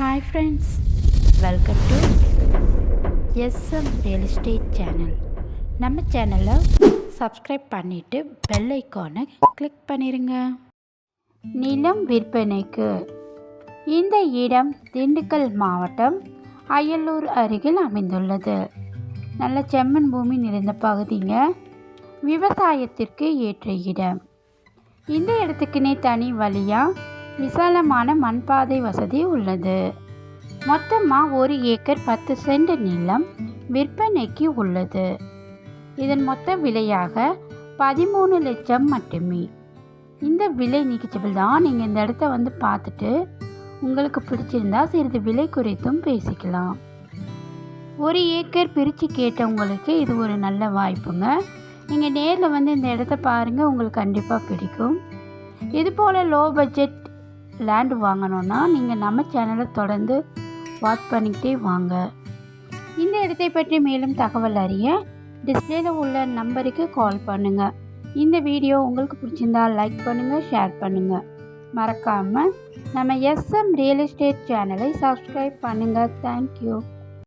Hi friends welcome to SM real estate channel நம்ம சேனலை subscribe பண்ணிவிட்டு பெல் ஐக்கானை கிளிக் பண்ணிடுங்க நிலம் விற்பனைக்கு இந்த இடம் திண்டுக்கல் மாவட்டம் அயலூர் அருகில் அமைந்துள்ளது. நல்ல செம்மண் பூமி நிறைந்த பகுதிங்க. விவசாயத்திற்கு ஏற்ற இடம். இந்த இடத்துக்குனே தனி வழியாக விசாலமான மண்பாதை வசதி உள்ளது. மொத்தமாக ஒரு ஏக்கர் பத்து சென்ட் நிலம் விற்பனைக்கு உள்ளது. இதன் மொத்த விலையாக பதிமூணு லட்சம் மட்டுமே. இந்த விலை நிகழ்ச்சிகள் தான் நீங்கள் இந்த இடத்த வந்து பார்த்துட்டு உங்களுக்கு பிடிச்சிருந்தா சிறிது விலை குறித்தும் பேசிக்கலாம். ஒரு ஏக்கர் பிரித்து கேட்டவங்களுக்கு இது ஒரு நல்ல வாய்ப்புங்க. நீங்கள் நேரில் வந்து இந்த இடத்த பாருங்கள் உங்களுக்கு கண்டிப்பாக பிடிக்கும். இது போல் லோ பட்ஜெட் லேண்ட் வாங்கணுன்னா நீங்கள் நம்ம சேனலை தொடர்ந்து வாட்ச் பண்ணிக்கிட்டே வாங்க. இந்த இடத்தை பற்றி மேலும் தகவல் அறிய டிஸ்பிளேல உள்ள நம்பருக்கு கால் பண்ணுங்கள் இந்த வீடியோ உங்களுக்கு பிடிச்சிருந்தா லைக் பண்ணுங்கள் ஷேர் பண்ணுங்கள் மறக்காமல் நம்ம எஸ்எம் ரியல் எஸ்டேட் சேனலை சப்ஸ்கிரைப் பண்ணுங்கள் தேங்க்யூ